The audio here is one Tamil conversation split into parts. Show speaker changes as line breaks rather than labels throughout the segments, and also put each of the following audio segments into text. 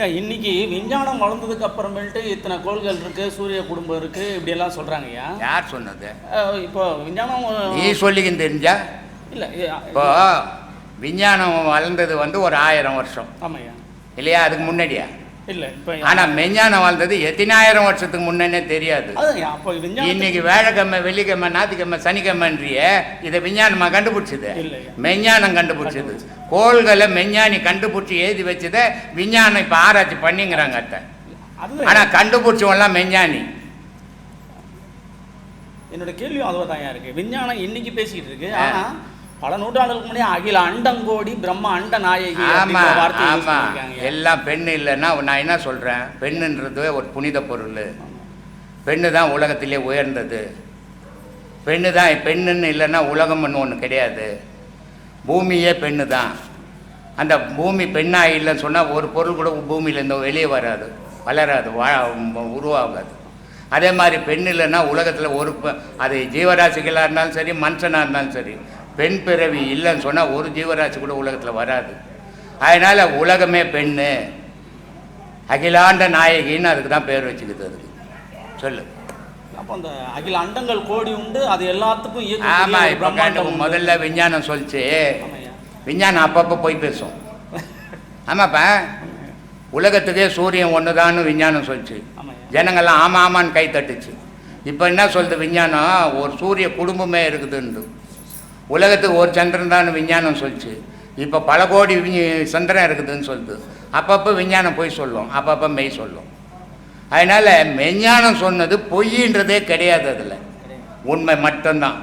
ஐயா இன்னைக்கு விஞ்ஞானம் வளர்ந்ததுக்கு அப்புறமேல்ட்டு இத்தனை கோள்கள் இருக்கு சூரிய குடும்பம் இருக்கு இப்படி எல்லாம் சொல்றாங்க ஐயா.
யார் சொன்னது?
இப்போ விஞ்ஞானம்
நீ சொல்லிக்கின்னு தெரிஞ்சா?
இல்ல
இப்போ விஞ்ஞானம் வளர்ந்தது வந்து ஒரு ஆயிரம் வருஷம்.
ஆமாய்யா
இல்லையா? அதுக்கு முன்னாடியா?
இல்ல இப்போ
ஆனா மெஞ்ஞானம் வளர்ந்தது எத்தனாயிரம் வருஷத்துக்கு முன்னே தெரியாது.
அப்போ
இன்னைக்கு வேழக்கிழமை வெள்ளிக்கிழமை ஞாயிற்றுக்கிழமை சனிக்கிழமைன்றிய இதை விஞ்ஞானமா கண்டுபிடிச்சது. மெஞ்ஞானம் கண்டுபிடிச்சது. கோள்களை மெஞ்ஞானி கண்டுபிடிச்சி எழுதி வச்சதை விஞ்ஞானம் இப்போ ஆராய்ச்சி பண்ணிங்கிறாங்க அத்தை.
அது
ஆனா கண்டுபிடிச்சவன்லாம் மெஞ்ஞானி.
என்னோட கேள்வியும் அதுவாக தான் இருக்கு. விஞ்ஞானம் இன்னைக்கு பேசிக்கிட்டு இருக்கு. ஆனா பல நூற்றாண்டுகளுக்கு முன்னாடி அகில அண்டங்கோடி பிரம்ம அண்ட நாயகி
ஆமா
அப்படிங்கிற வார்த்தையை use
ஆமா. எல்லாம் பெண்ணு இல்லைன்னா நான் என்ன சொல்றேன்? பெண்ணுன்றது ஒரு புனித பொருள். பெண்ணு தான் உலகத்திலே உயர்ந்தது. பெண்ணு தான் பெண்ணுன்னு இல்லைன்னா உலகம்னு ஒன்று கிடையாது. பூமியே பெண்ணு தான். அந்த பூமி பெண்ணாக இல்லைன்னு சொன்னால் ஒரு பொருள் கூட பூமியிலேருந்து வெளியே வராது வளராது வா உருவாகாது. அதே மாதிரி பெண் இல்லைன்னா உலகத்தில் ஒரு அது ஜீவராசிகளாக இருந்தாலும் சரி மனுஷனாக இருந்தாலும் சரி பெண் பிறவி இல்லைன்னு சொன்னால் ஒரு ஜீவராசி கூட உலகத்தில் வராது. அதனால் உலகமே பெண்ணு. அகிலாண்ட நாயகின்னு அதுக்கு தான் பேர் வச்சுக்குது அதுக்கு சொல்லு.
அப்போ அந்த அகில அண்டங்கள் கோடி உண்டு அது எல்லாத்துக்கும்
ஆமாம் இப்போ. முதல்ல விஞ்ஞானம் சொல்லிச்சு. விஞ்ஞானம் அப்பப்போ போய் பேசும். ஆமாப்பா. உலகத்துக்கே சூரியன் ஒன்று தான் விஞ்ஞானம் சொல்லிச்சு. ஜனங்கள்லாம் ஆமாம் ஆமான்னு கை தட்டுச்சு. இப்போ என்ன சொல்லுது விஞ்ஞானம்? ஒரு சூரிய குடும்பமே இருக்குதுன்னு உலகத்துக்கு ஒரு சந்திரன் தான் விஞ்ஞானம் சொல்லிச்சு. இப்போ பல கோடி சந்திரன் இருக்குதுன்னு சொல்லுது. அப்பப்போ விஞ்ஞானம் பொய் சொல்லும் அப்பப்போ மெய் சொல்லும். அதனால் மெஞ்ஞானம் சொன்னது பொய்ன்றதே கிடையாது அதில். உண்மை மட்டும்தான்.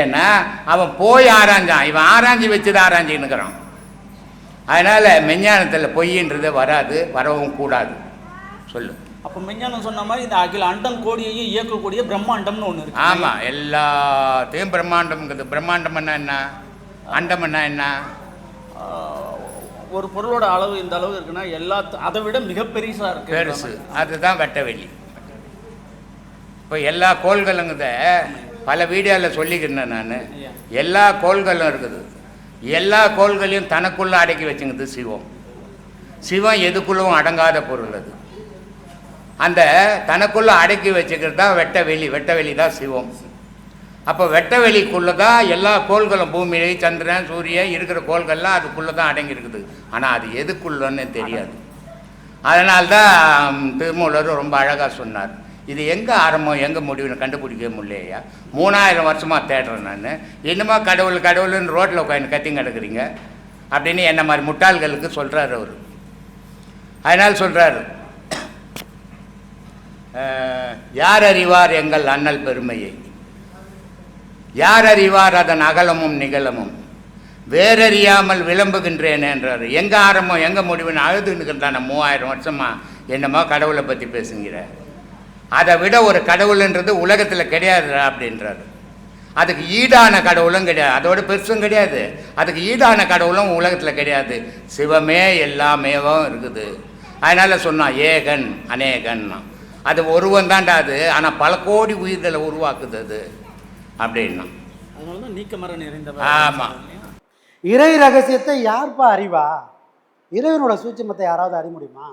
ஏன்னா அவன் போய் ஆராய்ஞ்சான். இவன் ஆராய்ஞ்சி தான் ஆராய்ஞ்சின்னுக்கிறான் அதனால் மெஞ்ஞானத்தில் பொய்ன்றதே வராது வரவும் கூடாது. சொல்லு.
அப்போ விஞ்ஞானம் சொன்ன மாதிரி இந்த அகில அண்டம் கோடியையும் இயக்கக்கூடிய பிரம்மாண்டம்னு ஒண்ணு இருக்கு.
ஆமாம் எல்லாத்தையும் பிரம்மாண்டம்ங்கிறது. பிரம்மாண்டம்னா என்ன? அண்டம்னா என்ன?
ஒரு பொருளோட அளவு இந்த அளவு இருக்குன்னா எல்லா அதை விட மிகப்பெரிசா இருக்கு.
பெருசு. அதுதான் வெட்டவெளி. இப்போ எல்லா கோள்களுங்குத பல வீடியோவில் சொல்லிக்கிறேன் நான். எல்லா கோள்களும் இருக்குது. எல்லா கோள்களையும் தனக்குள்ளே அடக்கி வச்சுங்குது சிவம். சிவம் எதுக்குள்ளவும் அடங்காத பொருள் அது. அந்த தனக்குள்ளே அடக்கி வச்சுக்கிறது தான் வெட்ட வெளி வெட்ட வெளி தான் சிவம். அப்போ வெட்ட வெளிக்குள்ளே தான் எல்லா கோள்களும் பூமி சந்திரன் சூரியன் இருக்கிற கோள்கள்லாம் அதுக்குள்ளே தான் அடங்கி இருக்குது ஆனால் அது எதுக்குள்ளன்னு தெரியாது. அதனால்தான் திருமூலர் ரொம்ப அழகாக சொன்னார். இது எங்கே ஆரம்பம் எங்கே முடிவுன்னு கண்டுபிடிக்க முடியலையா? மூணாயிரம் வருஷமாக தேடுறேன் நான். என்னமா கடவுள் கடவுள்னு ரோட்டில் உட்காந்து கத்திங்க கிடக்குறீங்க? அப்படின்னு என்ன மாதிரி முட்டாள்களுக்கு சொல்கிறார் அவர். அதனால் சொல்கிறாரு யார் அறிவார் எங்கள் அண்ணல் பெருமையை? யார் அறிவார் அதன் அகலமும் நிகழமும்? வேறறியாமல் விளம்புகின்றேன் என்றார். எங்கே ஆரம்பம் எங்கே முடிவுன்னு அழுதுன்னுக்கிறதான மூவாயிரம் வருஷமா என்னமோ கடவுளை பற்றி பேசுங்கிற. அதை விட ஒரு கடவுள்ன்றது உலகத்தில் கிடையாது அப்படின்றார். அதுக்கு ஈடான கடவுளும் கிடையாது. அதோட பெருசும் கிடையாது. அதுக்கு ஈடான கடவுளும் உலகத்தில் கிடையாது. சிவமே எல்லாமேவும் இருக்குது. அதனால் சொன்னான் ஏகன் அநேகன்னா. அது ஒருவன் தான்டா அது. ஆனால் பல கோடி உயிர்களை உருவாக்குது அது. அப்படின்னா.
அதனால தான் நீக்கமர நிறைந்த
ஆமா.
இறை ரகசியத்தை யார்ப்பா அறிவா? இறைவனோட சூட்சுமத்தை யாராவது அறிய முடியுமா?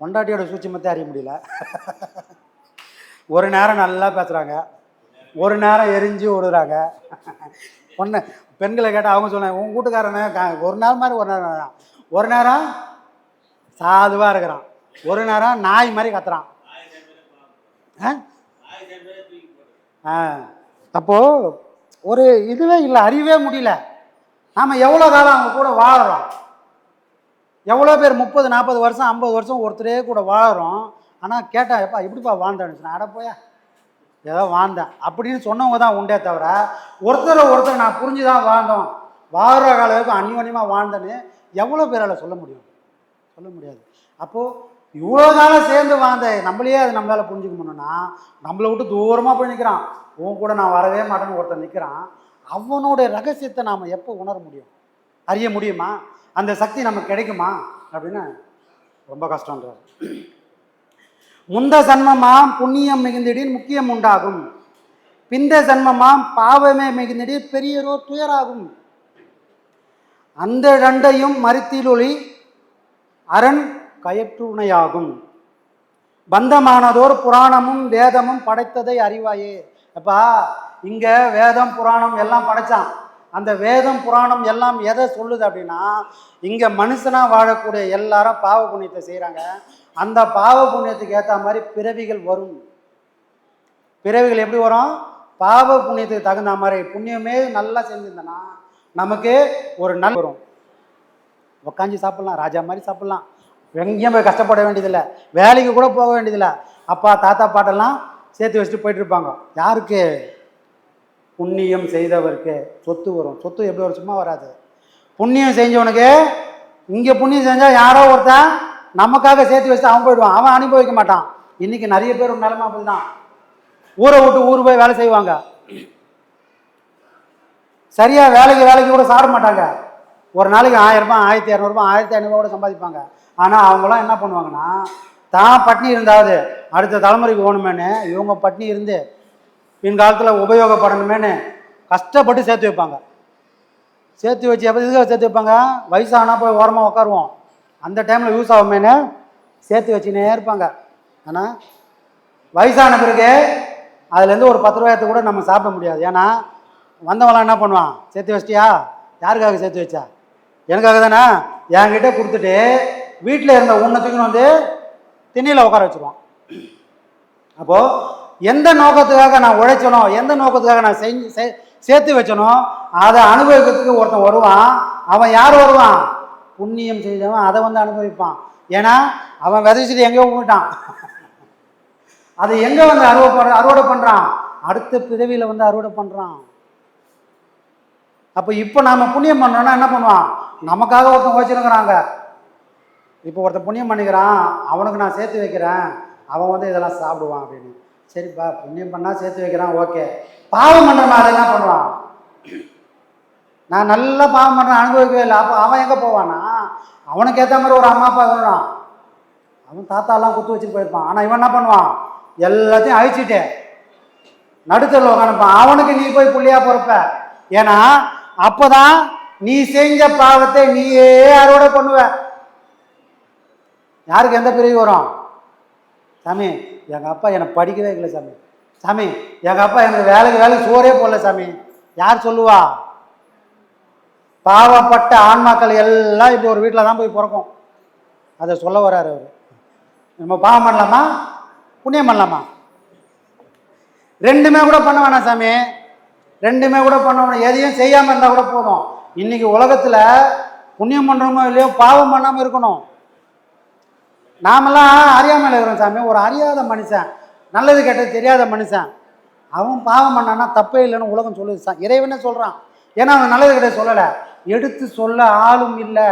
பொண்டாட்டியோட சூட்சுமத்தை அறிய முடியல. ஒரு நேரம் நல்லா பேசுகிறாங்க ஒரு நேரம் எரிஞ்சு ஓடுறாங்க. பொண்ணு பெண்களை கேட்டால் அவங்க சொன்னாங்க உன் கூட்டுக்காரனை ஒரு நேரம் மாதிரி ஒரு நேரம். ஒரு நேரம் சாதுவாக இருக்கிறான். ஒரு நேரம் நாய் மாதிரி கத்துறான். ஆ? ஆ. அப்போது ஒரு இதுவே இல்லை அறியவே முடியல. நாம் எவ்வளோ காலம் அவங்க கூட வாழறோம்? எவ்வளோ பேர் முப்பது நாற்பது வருஷம் ஐம்பது வருஷம் ஒருத்தரே கூட வாழுறோம். ஆனால் கேட்டால் எப்பா எப்படிப்பா வாழ்ந்தேன்னு நான் அட போயா ஏதோ வாழ்ந்தேன். அப்படின்னு சொன்னவங்க தான் உண்டே தவிர ஒருத்தரை ஒருத்தர் நான் புரிஞ்சு தான் வாழ்ந்தோம். வாழ்கிற கால வரைக்கும் அந்யோன்யமாக வாழ்ந்தேன்னு எவ்வளோ பேரால் சொல்ல முடியும்? சொல்ல முடியாது. அப்போது இவ்வளோ காலம் சேர்ந்து வாழ்ந்த நம்மளையே அது நம்மளால புரிஞ்சுக்க முடியும்னா நம்மளை விட்டு தூரமாக போய் நிற்கிறான் உன் கூட நான் வரவே மாட்டேன்னு ஒருத்தன் நிற்கிறான் அவனோட ரகசியத்தை நாம் எப்போ உணர முடியும்? அறிய முடியுமா? அந்த சக்தி நமக்கு கிடைக்குமா? அப்படின்னு ரொம்ப கஷ்டன்றார் முந்த சன்மமாம் புண்ணியம் மிகுந்திடின் முக்கியம் உண்டாகும். பிந்த சன்மமாம் பாவமே மிகுந்திடி பெரியரோ துயராகும். அந்த ரெண்டையும் மறுத்திலொளி அரண் கயற்றுணையாகும். பந்தமானதோர் புராணமும் வேதமும் படைத்ததை அறிவாயே. அப்பா இங்க வேதம் புராணம் எல்லாம் படைச்சான். அந்த வேதம் புராணம் எல்லாம் எதை சொல்லுது அப்படின்னா இங்க மனுஷனா வாழக்கூடிய எல்லாரும் பாவ புண்ணியத்தை செய்கிறாங்க அந்த பாவ புண்ணியத்துக்கு ஏற்ற மாதிரி பிறவிகள் வரும். பிறவிகள் எப்படி வரும்? பாவ புண்ணியத்துக்கு தகுந்த மாதிரி புண்ணியமே நல்லா செஞ்சிருந்தனா நமக்கு ஒரு நல்ல வரும். உக்காஞ்சி சாப்பிட்லாம் ராஜா மாதிரி சாப்பிட்லாம். எங்கேயும் போய் கஷ்டப்பட வேண்டியதில்லை. வேலைக்கு கூட போக வேண்டியதில்லை. அப்பா தாத்தா பாட்டெல்லாம் சேர்த்து வச்சுட்டு போயிட்டுருப்பாங்க. யாருக்கு? புண்ணியம் செய்தவருக்கு. சொத்து வரும். சொத்து எப்படி வரும்? சும்மா வராது. புண்ணியம் செஞ்சவனுக்கு இங்கே புண்ணியம் செஞ்சால் யாரோ ஒருத்தன் நமக்காக சேர்த்து வச்சுட்டு அவன் போயிடுவான். அவன் அனுபவிக்க மாட்டான். இன்னைக்கு நிறைய பேர் ஒரு நிலமை அப்படிதான். ஊரை விட்டு ஊர் போய் வேலை செய்வாங்க. சரியாக வேலைக்கு வேலைக்கு கூட சாப்பிட மாட்டாங்க. ஒரு நாளைக்கு ஆயிரம் ரூபாய் ஆயிரத்தி இரநூறுபா ஆயிரத்தி ஐநூறுபா கூட சம்பாதிப்பாங்க. ஆனால் அவங்களாம் என்ன பண்ணுவாங்கன்னா தான் பட்னி இருந்தாவது அடுத்த தலைமுறைக்கு ஓணுமேனு இவங்க பட்னி இருந்து பின்காலத்தில் உபயோகப்படணுமேனு கஷ்டப்பட்டு சேர்த்து வைப்பாங்க. சேர்த்து வச்சு எப்போ இதுக்காக சேர்த்து வைப்பாங்க? வயசானால் போய் ஓரமாக உட்காருவோம் அந்த டைமில் யூஸ் ஆகுமேனு சேர்த்து வச்சுனே இருப்பாங்க. ஆனால் வயசான பிறகு அதுலேருந்து ஒரு பத்து ரூபாயத்தை கூட நம்ம சாப்பிட முடியாது. ஏன்னா வந்தவங்களாம் என்ன பண்ணுவான்? சேர்த்து வச்சிட்டியா? யாருக்காக சேர்த்து வச்சா? எனக்காக தானே? என்கிட்ட கொடுத்துட்டு வீட்டில் இருந்த உன்னை தூக்கின்னு வந்து திண்ணியில் உட்கார வச்சுருவான். அப்போது எந்த நோக்கத்துக்காக நான் உழைச்சனோ எந்த நோக்கத்துக்காக நான் செஞ்சு சே- சேர்த்து வச்சனோ அதை அனுபவிக்கிறதுக்கு ஒருத்தன் வருவான். அவன் யார் வருவான்? புண்ணியம் செய்தவன் அதை வந்து அனுபவிப்பான். ஏன்னா அவன் விதைச்சிட்டு எங்கேயோ போயிட்டான். அதை எங்கே வந்து அறுவடை பண்ற அறுவடை பண்ணுறான் அடுத்த பிறவியில் வந்து அறுவடை பண்ணுறான் அப்போ இப்போ நாம் புண்ணியம் பண்ணோன்னா என்ன பண்ணுவான்? நமக்காக ஒருத்தன் உழைச்சிருக்கிறாங்க இப்போ ஒருத்தன் புண்ணியம் பண்ணிக்கிறான் அவனுக்கு நான் சேர்த்து வைக்கிறேன் அவன் வந்து இதெல்லாம் சாப்பிடுவான் அப்படின்னு. சரிப்பா புண்ணியம் பண்ணால் சேர்த்து வைக்கிறான் ஓகே. பாவம் பண்ணுறவன் அதை என்ன பண்ணுவான். நான் நல்லா பாவம் பண்ணுறேன் அனுபவிக்கவே இல்லை. அப்போ அவன் எங்கே போவானா? அவனுக்கு ஏற்ற மாதிரி ஒரு அம்மா அப்பா வேணும் அவன் தாத்தாலாம் குத்து வச்சுட்டு போயிருப்பான். ஆனால் இவன் என்ன பண்ணுவான்? எல்லாத்தையும் அழிச்சிட்டே நடுத்தரில் உட்காந்துப்பான் அவனுக்கு நீ போய் புள்ளியாக பொறுப்ப. ஏன்னா அப்பதான் நீ செஞ்ச பாவத்தை நீயே அறுவடை பண்ணுவேன் யாருக்கு எந்த பிரிவு வரும்? சாமி எங்கள் அப்பா என்னை படிக்கவே இல்லை சாமி. சாமி எங்கள் அப்பா எனக்கு வேலைக்கு வேலைக்கு சோறே போடல சாமி. யார் சொல்லுவா? பாவப்பட்ட ஆன்மாக்கள் எல்லாம் இப்போ ஒரு வீட்டில் தான் போய் பிறக்கும். அதை சொல்ல வராரு அவர். நம்ம பாவம் பண்ணலாமா? புண்ணியம் பண்ணலாமா? ரெண்டுமே கூட பண்ண வேணாம் சாமி. ரெண்டுமே கூட பண்ண வேணாம். எதையும் செய்யாமல் இருந்தால் கூட போதும். இன்றைக்கி உலகத்தில் புண்ணியம் பண்ணுறோமோ இல்லையோ பாவம் பண்ணாமல் இருக்கணும். நாமெல்லாம் அறியாமையில் இருக்கிறோம் சாமி? ஒரு அறியாத மனுஷன். நல்லது கெட்டது தெரியாத மனுஷன். அவன் பாவம் பண்ணான்னா தப்பே இல்லைன்னு உலகம் சொல்லுது சார் இறைவனே சொல்கிறான் ஏன்னா அவன் நல்லது கெட்டது சொல்லலை. எடுத்து சொல்ல ஆளும் இல்லை.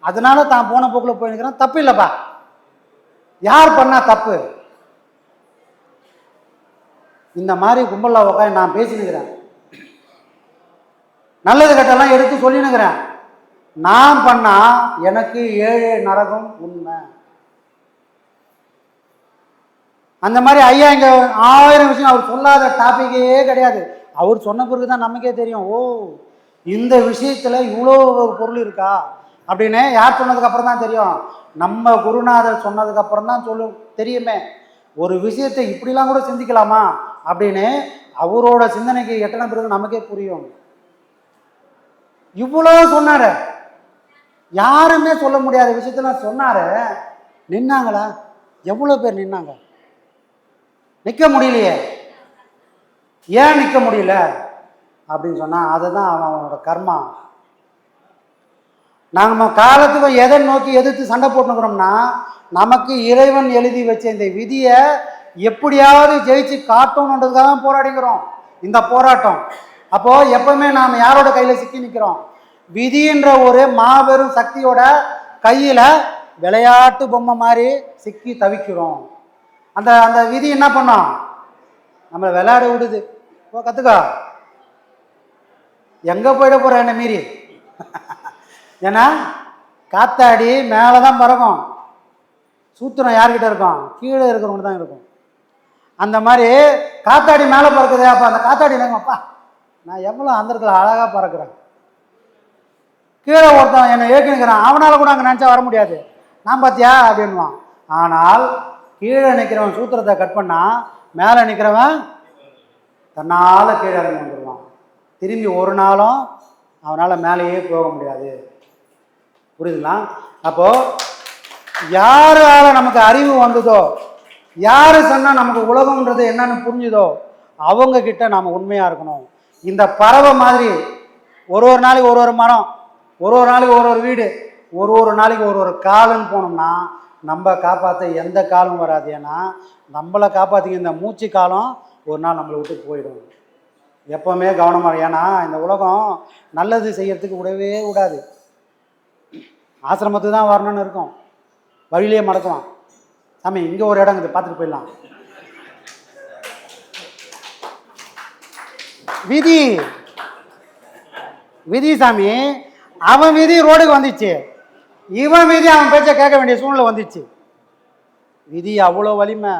அதனால தான் போன போக்கில் போயிருக்கிறான் தப்பு இல்லைப்பா. யார் பண்ணா தப்பு? இந்த மாதிரி கும்பலில் உட்காந்து நான் பேசினுக்கிறேன். நல்லது கெட்டெல்லாம் எடுத்து சொல்லினுக்கிறேன். நான் பண்ணா எனக்கு ஏழு நரகம் உண்மை. அந்த மாதிரி ஐயா இங்கே ஆயிரம் விஷயம் அவர் சொல்லாத டாப்பிக்கே கிடையாது. அவர் சொன்ன பிறகு தான் நமக்கே தெரியும். ஓ இந்த விஷயத்தில் இவ்வளோ ஒரு பொருள் இருக்கா? அப்படின்னு யார் சொன்னதுக்கப்புறம் தான் தெரியும். நம்ம குருநாதர் சொன்னதுக்கப்புறம் தான் சொல்லு தெரியுமே. ஒரு விஷயத்தை இப்படிலாம் கூட சிந்திக்கலாமா? அப்படின்னு அவரோட சிந்தனைக்கு எட்டன பிறகு நமக்கே புரியும். இவ்வளோ சொன்னார். யாருமே சொல்ல முடியாத விஷயத்தெல்லாம் சொன்னார். நின்னாங்களா? எவ்வளோ பேர் நின்னாங்க? நிற்க முடியலையே. ஏன் நிற்க முடியல? அப்படின்னு சொன்னால் அதுதான் அவன் அவனோட கர்மா. நம்ம காலத்துக்கு எதை நோக்கி எதிர்த்து சண்டை போட்டுக்கிறோம்னா நமக்கு இறைவன் எழுதி வச்ச இந்த விதியை எப்படியாவது ஜெயிச்சு காட்டணுன்றதுக்காக தான் போராடிக்கிறோம். இந்த போராட்டம். அப்போது எப்பவுமே நாம் யாரோட கையில் சிக்கி நிற்கிறோம் விதின்ற ஒரு மாபெரும் சக்தியோட கையில் விளையாட்டு பொம்மை மாதிரி சிக்கி தவிக்கிறோம். அந்த அந்த விதி என்ன பண்ணோம் நம்மளை விளையாட விடுது. ஓ கற்றுக்கோ எங்கே போயிட போகிற என்ன மீறி? ஏன்னா காத்தாடி மேலே தான் பறக்கும். சூத்திரம் யார்கிட்ட இருக்கும்? கீழே இருக்கிறவங்க தான் இருக்கும். அந்த மாதிரி காத்தாடி மேலே பறக்குது அப்போ அந்த காத்தாடி என்னங்கப்பா நான் எவ்வளோ அந்தரத்தில் அழகாக பறக்கிறேன். கீழே ஒருத்தன் என்னை ஏற்கனுக்கிறான் அவனால் கூட அங்கே நினச்சா வர முடியாது. நான் பார்த்தியா அப்படின்வான் ஆனால் கீழே நிற்கிறவன் சூத்திரத்தை கட் பண்ணால் மேலே நிற்கிறவன் தன்னால் கீழே இறங்கி வந்துடுவான் திரும்பி ஒரு நாளும் அவனால் மேலேயே போக முடியாது. புரியுதுங்களா? அப்போது யாரால் நமக்கு அறிவு வந்ததோ யார் சொன்னால் நமக்கு உலகம்ன்றது என்னன்னு புரிஞ்சுதோ அவங்கக்கிட்ட நாம் உண்மையாக இருக்கணும். இந்த பறவை மாதிரி ஒரு ஒரு நாளைக்கு ஒரு ஒரு மரம் ஒரு ஒரு நாளைக்கு ஒரு ஒரு வீடு ஒரு ஒரு நாளைக்கு ஒரு ஒரு காலுன்னு போனோம்னா நம்ம காப்பாற்ற எந்த காலம் வராது. ஏன்னா நம்மளை காப்பாற்றிக்க இந்த மூச்சு காலம் ஒரு நாள் நம்மளை விட்டு போயிடும். எப்போவுமே கவனமாக ஏன்னா இந்த உலகம் நல்லது செய்யறதுக்கு விடவே விடாது. ஆசிரமத்துக்கு தான் வரணும்னு இருக்கும். வழியிலேயே மடக்குவான். சாமி இங்கே ஒரு இடம் இருக்குது. பார்த்துட்டு போயிடலாம். விதி. விதி சாமி அவன் விதி ரோடுக்கு வந்துச்சு. இவன் விதி அவன் பேச்ச கேட்க வேண்டிய சூழ்நிலை வந்துச்சு. விதி அவ்வளோ வலிமை.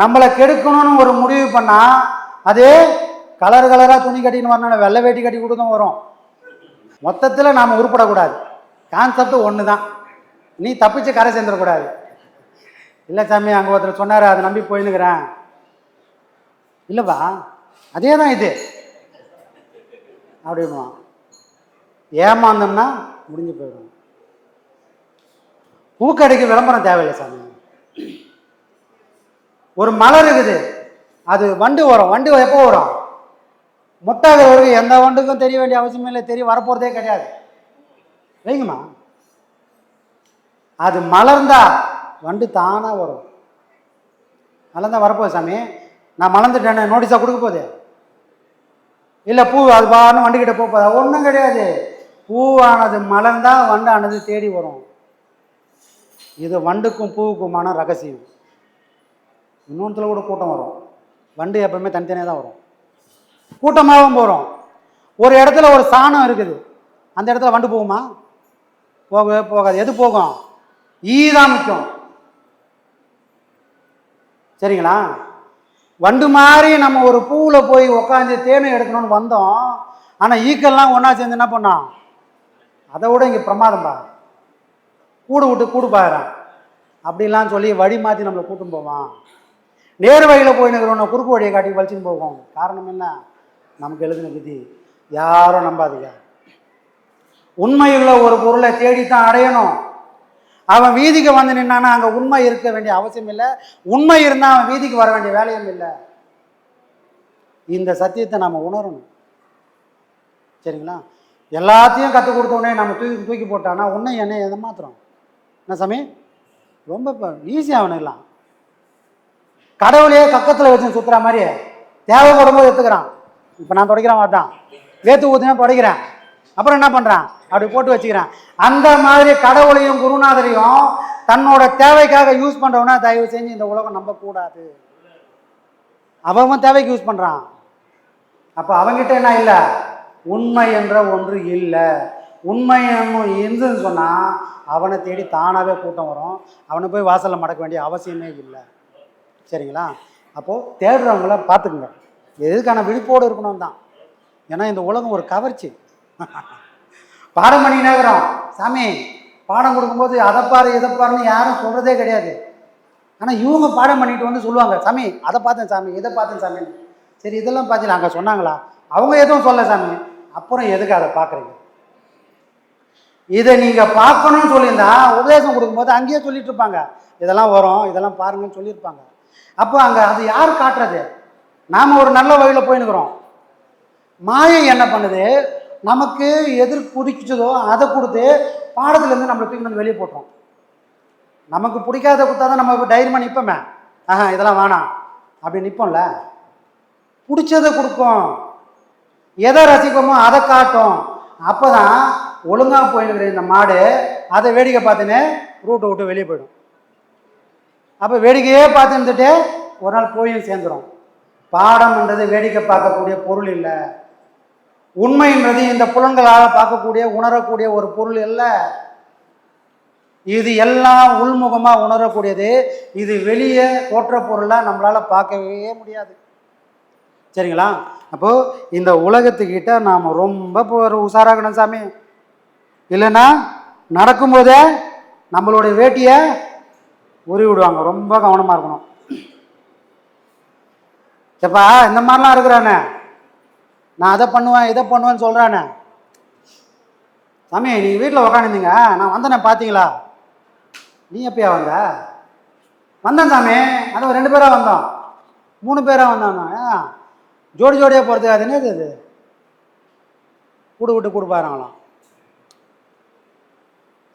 நம்மளை கெடுக்கணும்னு ஒரு முடிவு பண்ணால் அது கலர் கலராக துணி கட்டின்னு வரணும் வெள்ளை வேட்டி கட்டி கூட தான் வரும். மொத்தத்தில் நாம் உருப்படக்கூடாது. கான்செப்ட் ஒன்று தான் நீ தப்பிச்சு கரை சேர்ந்துடக்கூடாது. இல்லை சாமி அங்கே ஒருத்தர் சொன்னார் அதை நம்பி போயின்னுக்கிறேன். இல்லைப்பா அதே தான் இது. அப்படின்வான் ஏமாந்தோம்னா முடிஞ்சு போயிடும். பூக்கடைக்கு விளம்பரம் தேவையில்லை சாமி. ஒரு மலர் இருக்குது. அது வண்டு வரும் வண்டு எப்போ வரும் முட்டாக வரைக்கும் எந்த வண்டுக்கும் தெரிய வேண்டிய அவசியம் இல்லை. தெரிய வரப்போகிறதே கிடையாது. வைங்கம்மா அது மலர்ந்தா வண்டு தானாக வரும். மலர்ந்தா வரப்போகுது சாமி. நான் மலர்ந்துட்டேன்னு நோட்டீஸாக கொடுக்க போகுது இல்லை பூ அது பாருன்னு வண்டுக்கிட்ட போக போதா. ஒன்றும் கிடையாது. பூவானது மலர்ந்தால் வண்டானது தேடி வரும். இது வண்டுக்கும் பூவுக்குமான ரகசியம் இன்னொன்றுல கூட கூட்டம் வரும். வண்டு எப்பவுமே தனித்தனியாக தான் வரும். கூட்டமாகவும் போகிறோம் ஒரு இடத்துல ஒரு சாணம் இருக்குது. அந்த இடத்துல வண்டு போகுமா? போகவே போகாது. எது போகும்? ஈ தான் முக்கியம். சரிங்களா? வண்டு மாதிரி நம்ம ஒரு பூவில் போய் உட்காந்து தேனை எடுக்கணும்னு வந்தோம். ஆனால் ஈக்கெல்லாம் ஒன்றா சேர்ந்து என்ன பண்ணோம் அதை விட இங்கே பிரமாதம்பா கூடு விட்டு கூடு பாக்குறான் அப்படிலாம் சொல்லி வழி மாற்றி நம்மளை கூட்டும் போவான். நேர் வழியில் போய் நிற்கிறோம் குறுக்கு வழியை காட்டி வலிச்சுன்னு போவோம் காரணம் என்ன? நமக்கு எழுதின விதி. யாரும் நம்பாதீங்க. உண்மையுள்ள ஒரு பொருளை தேடித்தான் அடையணும். அவன் வீதிக்கு வந்து நின்னானா அங்கே உண்மை இருக்க வேண்டிய அவசியம் இல்லை. உண்மை இருந்தால் அவன் வீதிக்கு வர வேண்டிய வேலையும் இல்லை. இந்த சத்தியத்தை நம்ம உணரணும். சரிங்களா? எல்லாத்தையும் கற்றுக் கொடுத்த உடனே நம்ம தூக்கி தூக்கி போட்டானா உன்னை என்ன எதை மாத்திரம் என்ன சாமி? ரொம்ப ஈஸியாக அவனுக்கலாம் கடவுளையே கக்கத்தில் வச்சு சுற்றுற மாதிரி தேவைப்படும் போது எடுத்துக்கிறான். இப்போ நான் துடைக்கிறேன் வாட்டான் வேத்து ஊற்றினா துடைக்கிறேன். அப்புறம் என்ன பண்ணுறான் அப்படி போட்டு வச்சுக்கிறேன். அந்த மாதிரி கடவுளையும் குருநாதரையும் தன்னோட தேவைக்காக யூஸ் பண்ணுறவனா தயவு செஞ்சு இந்த உலகம் நம்பக்கூடாது. அவன் தேவைக்கு யூஸ் பண்ணுறான் அப்போ அவங்ககிட்ட என்ன இல்லை? உண்மை என்ற ஒன்று இல்லை. உண்மை இருந்துன்னு சொன்னால் அவனை தேடி தானாகவே கூட்டம் வரும். அவனை போய் வாசலில் மடக்க வேண்டிய அவசியமே இல்லை. சரிங்களா? அப்போது தேடுறவங்கள பார்த்துக்குங்க எதுக்கான விழிப்போடு இருக்கணும் தான். ஏன்னா இந்த உலகம் ஒரு கவர்ச்சி. பாடம் பண்ணி நேக்கிறோம் சாமி பாடம் கொடுக்கும்போது அதை பாரு இதை பாருன்னு யாரும் சொல்கிறதே கிடையாது. ஆனால் இவங்க பாடம் பண்ணிட்டு வந்து சொல்லுவாங்க சாமி அதை பார்த்தேன் சாமி இதை பார்த்தேன் சாமி. சரி இதெல்லாம் பார்த்தீங்க அங்கே சொன்னாங்களா? அவங்க எதுவும் சொல்ல சாமி. அப்புறம் எதுக்கு அதை பார்க்குறீங்க இதை நீங்கள் பார்க்கணும்னு சொல்லியிருந்தா உபதேசம் கொடுக்கும்போது அங்கேயே சொல்லிட்டு இருப்பாங்க இதெல்லாம் வரும் இதெல்லாம் பாருங்கன்னு சொல்லியிருப்பாங்க. அப்போ அங்கே அது யார் காட்டுறது? நாம் ஒரு நல்ல வழியில் போயினுக்கிறோம் மாயை என்ன பண்ணுது? நமக்கு எதிர் பிடிச்சதோ அதை கொடுத்து பாடத்துலேருந்து நம்மளை தூக்கி வந்து வெளியே போட்டோம் நமக்கு பிடிக்காத கொடுத்தா தான் நம்ம தைரியமாக நிற்போமே ஆஹா இதெல்லாம் வேணாம். அப்படி நிற்போம்ல பிடிச்சதை கொடுக்கும். எதை ரசிப்போமோ அதை காட்டும். அப்போ தான் ஒழுங்காக போயிருக்கிற இந்த மாடு அதை வேடிக்கை பார்த்துன்னு ரூட்டை விட்டு வெளியே போயிடும். அப்போ வேடிக்கையே பார்த்து ஒரு நாள் போயும் சேர்ந்துடும் பாடம்ன்றது வேடிக்கை பார்க்கக்கூடிய பொருள் இல்லை. உண்மைன்றது இந்த புலன்களால் பார்க்கக்கூடிய உணரக்கூடிய ஒரு பொருள் இல்லை. இது எல்லாம் உள்முகமாக உணரக்கூடியது. இது வெளியே தோற்ற பொருளாக நம்மளால் பார்க்கவே முடியாது. சரிங்களா? அப்போது இந்த உலகத்துக்கிட்ட நாம் ரொம்ப இப்போ உஷாராகணும் சாமி. இல்லைன்னா நடக்கும்போதே நம்மளுடைய வேட்டியை உருவி விடுவாங்க. ரொம்ப கவனமாக இருக்கணும். எப்பா இந்த மாதிரிலாம் இருக்கிறானே. நான் அதை பண்ணுவேன் இதை பண்ணுவேன்னு சொல்கிறானே சாமி நீங்கள் வீட்டில் உக்காந்துருந்தீங்க. நான் வந்தேனே பார்த்தீங்களா நீ எப்பயா வந்த? வந்தேன் சாமி. அது ரெண்டு பேராக வந்தோம். மூணு பேராக வந்தோம் ஏன் ஜோடி ஜோடியாக போகிறது அது என்னது அது கூடு விட்டு கூடு பாருங்களாம்.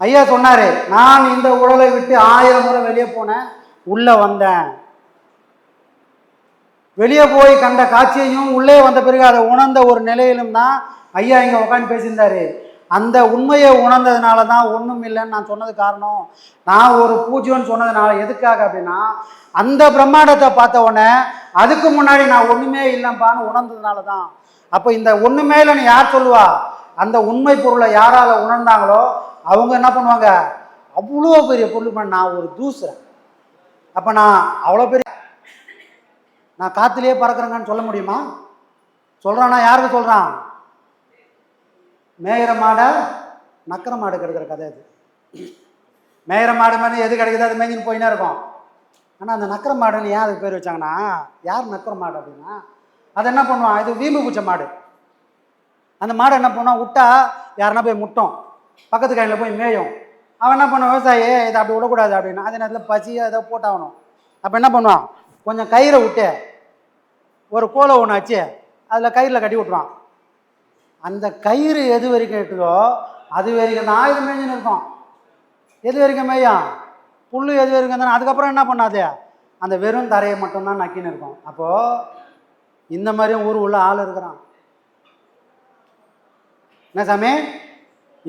ஐயா சொன்னார் நான் இந்த உடலை விட்டு ஆயிரம் முறை வெளியே போனேன் உள்ள வந்தேன். வெளியே போய் கண்ட காட்சியையும் உள்ளே வந்த பிறகு அதை உணர்ந்த ஒரு நிலையிலும் தான் ஐயா இங்கே உட்காந்து பேசியிருந்தாரு. அந்த உண்மையை உணர்ந்ததுனால தான் ஒன்றும் இல்லைன்னு நான் சொன்னது காரணம். நான் ஒரு பூஜ்யம்னு சொன்னதுனால எதுக்காக அப்படின்னா அந்த பிரம்மாண்டத்தை பார்த்த உடனே அதுக்கு முன்னாடி நான் ஒன்றுமே இல்லைப்பான்னு உணர்ந்ததுனால தான். அப்போ இந்த ஒன்றுமே இல்லைன்னு யார் சொல்லுவா? அந்த உண்மை பொருளை யாரால் உணர்ந்தாங்களோ அவங்க என்ன பண்ணுவாங்க? அவ்வளோ பெரிய பொருள் பண்ண நான் ஒரு தூசுறேன். அப்போ நான் அவ்வளோ பெரிய நான் காற்றுலேயே பறக்கிறேங்கன்னு சொல்ல முடியுமா? சொல்கிறானா யாருக்கு சொல்கிறான் மேயிற மாடை நக்கர மாடு கெடுக்கிற கதை அது. மேயிற மாடு மாதிரி எது கிடைக்குதோ அது மேய்ஞ்சின்னு போயினே இருக்கும். ஆனால் அந்த நக்கர மாடுன்னு ஏன் அதுக்கு பேர் வச்சாங்கன்னா யார் நக்கர மாடு அப்படின்னா அது என்ன பண்ணுவான்? இது வீம்பு பூச்ச மாடு. அந்த மாடு என்ன பண்ணுவான்? விட்டா யாருன்னா போய் முட்டும். பக்கத்து கையில் போய் மேயும். அவன் என்ன பண்ணுவான்? விவசாயி இதை அப்படி விடக்கூடாது அப்படின்னா. அதே நேரத்தில் பசியாக ஏதோ போட்டாகணும். அப்போ என்ன பண்ணுவான்? கொஞ்சம் கயிறை விட்டு ஒரு கோலை ஒன்று வச்சு அதில் கயிறில் கட்டி விட்ருவான் அந்த கயிறு எது வரைக்கும் இருக்குதோ அது வரைக்கும் தான் ஆயுதம் மேய்ஞ்சுன்னு இருக்கும். எது வரைக்கும் மேயும்? புல் எது வரைக்கும் தானே? அதுக்கப்புறம் என்ன பண்ணாது? அந்த வெறும் தரையை மட்டும்தான் நக்கின்னு இருக்கும். அப்போது இந்த மாதிரியும் ஊர் உள்ள ஆள் இருக்கிறான். என்ன சாமி?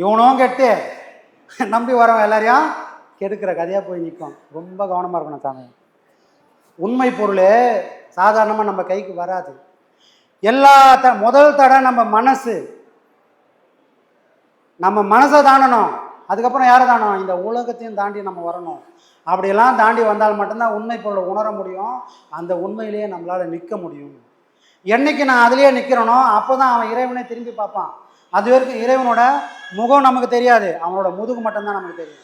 இவனும் கெட்டு. நம்பி வரவன் எல்லாரையும் கெடுக்கிற கதையாக போய் நிற்கும் ரொம்ப கவனமாக இருக்கணும் சாமி. உண்மை பொருள் சாதாரணமாக நம்ம கைக்கு வராது. எல்லா த முதல் தடை நம்ம மனசு. நம்ம மனசை தாண்டணும். அதுக்கப்புறம் யாரை தாண்டணும்? இந்த உலகத்தையும் தாண்டி நம்ம வரணும். அப்படியெல்லாம் தாண்டி வந்தால் மட்டும்தான் உண்மை பொருளை உணர முடியும். அந்த உண்மையிலேயே நம்மளால் நிற்க முடியும். என்னைக்கு நான் அதிலேயே நிற்கிறேனோ அப்போ தான் அவன் இறைவனை திரும்பி பார்ப்பான். அது வரைக்கும் இறைவனோட முகம் நமக்கு தெரியாது. அவனோட முதுகு மட்டும்தான் நமக்கு தெரியும்.